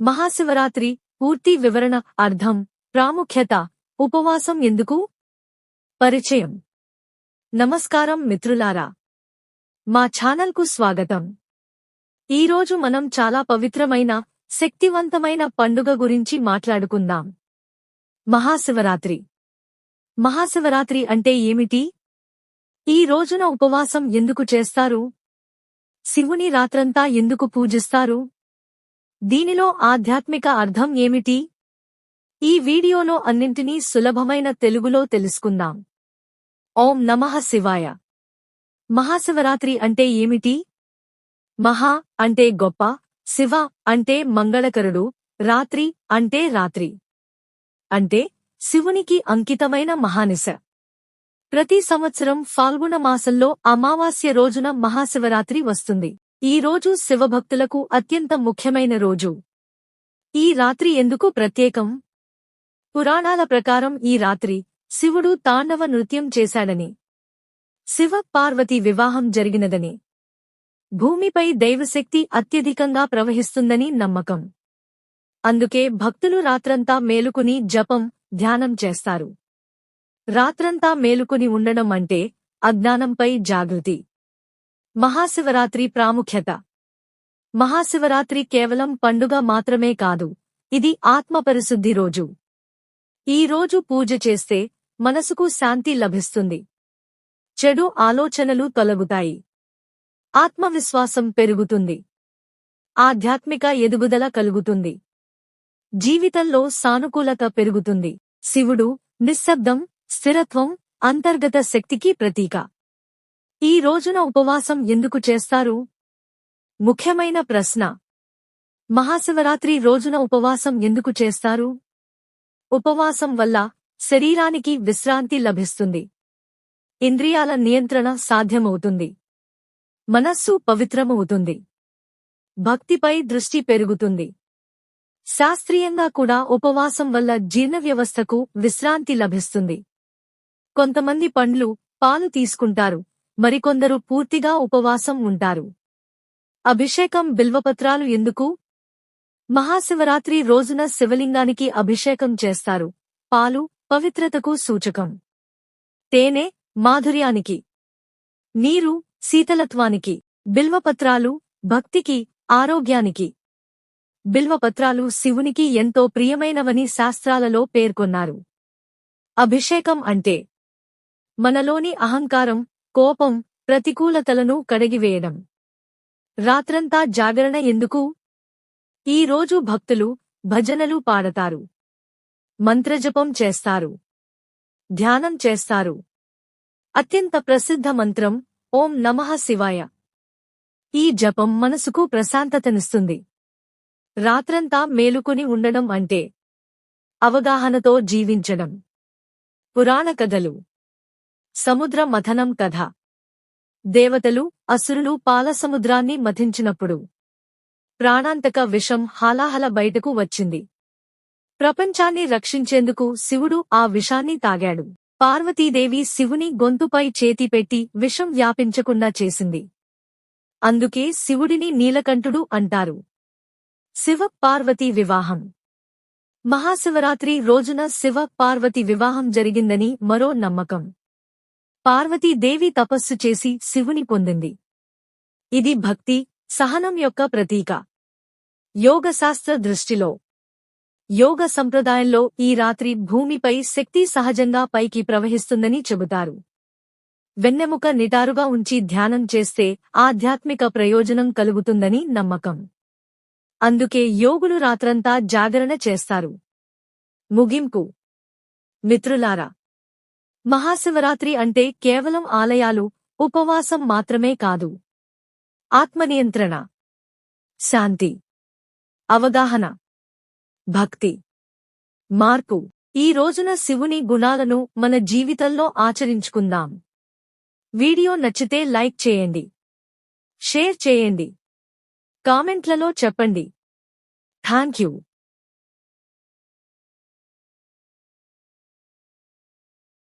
మహాశివరాత్రి పూర్తి వివరణ అర్థం. ప్రాముఖ్యత. ఉపవాసం ఎందుకు? పరిచయం. నమస్కారం మిత్రులారా. మా ఛానల్కు స్వాగతం. ఈరోజు మనం చాలా పవిత్రమైన శక్తివంతమైన పండుగ గురించి మాట్లాడుకుందాం. మహాశివరాత్రి. మహాశివరాత్రి అంటే ఏమిటి? ఈ రోజున ఉపవాసం ఎందుకు చేస్తారు? శివుని రాత్రంతా ఎందుకు పూజిస్తారు? దీనిలో ఆధ్యాత్మిక అర్థం ఏమిటి? ఈ వీడియోలో అన్నింటినీ సులభమైన తెలుగులో తెలుసుకుందాం. ఓం నమః శివాయ. మహాశివరాత్రి అంటే ఏమిటి? మహా అంటే గొప్ప శివ అంటే మంగళకరుడు రాత్రి అంటే రాత్రి. అంటే శివునికి అంకితమైన మహానిశ. ప్రతి సంవత్సరం ఫాల్గుణ మాసంలో అమావాస్య రోజున మహాశివరాత్రి వస్తుంది. ఈ రోజు శివభక్తులకు అత్యంత ముఖ్యమైన రోజు. ఈ రాత్రి ఎందుకు ప్రత్యేకం? పురాణాల ప్రకారం ఈ రాత్రి శివుడు తాండవ నృత్యం చేశాడని. శివ పార్వతి వివాహం జరిగినదని. భూమిపై దైవశక్తి అత్యధికంగా ప్రవహిస్తుందని నమ్మకం. అందుకే భక్తులు రాత్రంతా మేలుకుని జపం ధ్యానం చేస్తారు. రాత్రంతా మేలుకుని ఉండడం అంటే అజ్ఞానంపై జాగృతి. మహాశివరాత్రి ప్రాముఖ్యత. మహాశివరాత్రి కేవలం పండుగ మాత్రమే కాదు ఇది ఆత్మపరిశుద్ధి రోజు. ఈ రోజు పూజ చేస్తే మనసుకు శాంతి లభిస్తుంది. చెడు ఆలోచనలు తొలగుతాయి. ఆత్మవిశ్వాసం పెరుగుతుంది. ఆధ్యాత్మిక ఎదుగుదల కలుగుతుంది. జీవితంలో సానుకూలత పెరుగుతుంది. శివుడు నిశ్శబ్దం స్థిరత్వం అంతర్గత శక్తికి ప్రతీక. ఈ రోజున ఉపవాసం ఎందుకు చేస్తారు? ముఖ్యమైన ప్రశ్న. మహాశివరాత్రి రోజున ఉపవాసం ఎందుకు చేస్తారు? ఉపవాసం వల్ల శరీరానికి విశ్రాంతి లభిస్తుంది. ఇంద్రియాల నియంత్రణ సాధ్యమవుతుంది. మనస్సు పవిత్రమవుతుంది. భక్తిపై దృష్టి పెరుగుతుంది. శాస్త్రీయంగా కూడా ఉపవాసం వల్ల జీర్ణ వ్యవస్థకు విశ్రాంతి లభిస్తుంది. కొంతమంది పండ్లు పాలు తీసుకుంటారు. మరికొందరు పూర్తిగా ఉపవాసం ఉంటారు. అభిషేకం బిల్వపత్రాలు ఎందుకు? మహాశివరాత్రి రోజున శివలింగానికి అభిషేకం చేస్తారు. పాలు పవిత్రతకు సూచకం. తేనె మాధుర్యానికి. నీరు శీతలత్వానికి. బిల్వపత్రాలు భక్తికి ఆరోగ్యానికి. బిల్వపత్రాలు శివునికి ఎంతో ప్రియమైనవని శాస్త్రాలలో పేర్కొన్నారు. అభిషేకం అంటే మనలోని అహంకారం కోపం ప్రతికూలతలను కడిగివేయడం. రాత్రంతా జాగరణ ఎందుకు? ఈ రోజు భక్తులు భజనలు పాడతారు. మంత్రజపం చేస్తారు. ధ్యానం చేస్తారు. అత్యంత ప్రసిద్ధ మంత్రం ఓం నమః శివాయ. ఈ జపం మనసుకు ప్రశాంతతనిస్తుంది. రాత్రంతా మేలుకొని ఉండడం అంటే అవగాహనతో జీవించడం. పురాణ కథలు. సముద్ర మథనం కథ. దేవతలు అసురులు పాలసముద్రాన్ని మథించినప్పుడు ప్రాణాంతక విషం హాలాహల బయటకు వచ్చింది. ప్రపంచాన్ని రక్షించేందుకు శివుడు ఆ విషాన్ని తాగాడు. పార్వతీదేవి శివుని గొంతుపై చేతిపెట్టి విషం వ్యాపించకుండా చేసింది. అందుకే శివుడిని నీలకంఠుడు అంటారు. శివ పార్వతీ వివాహం. మహాశివరాత్రి రోజున శివ పార్వతి వివాహం జరిగిందని మరో నమ్మకం. పార్వతీదేవి తపస్సు చేసి శివుని పొందింది. ఇది భక్తి సహనం యొక్క ప్రతీక. యోగశాస్త్ర దృష్టిలో. యోగ సంప్రదాయంలో ఈ రాత్రి భూమిపై శక్తి సహజంగా పైకి ప్రవహిస్తుందని చెబుతారు. వెన్నెముక నిటారుగా ఉంచి ధ్యానం చేస్తే ఆధ్యాత్మిక ప్రయోజనం కలుగుతుందని నమ్మకం. అందుకే యోగులు రాత్రంతా జాగరణ చేస్తారు. ముగింపు. మిత్రులారా మహాశివరాత్రి అంటే కేవలం ఆలయాలు ఉపవాసం మాత్రమే కాదు. ఆత్మనియంత్రణ. శాంతి. అవగాహన. భక్తి. మార్పు. ఈ రోజున శివుని గుణాలను మన జీవితంలో ఆచరించుకుందాం. వీడియో నచ్చితే లైక్ చేయండి. షేర్ చేయండి. కామెంట్లలో చెప్పండి. Thank you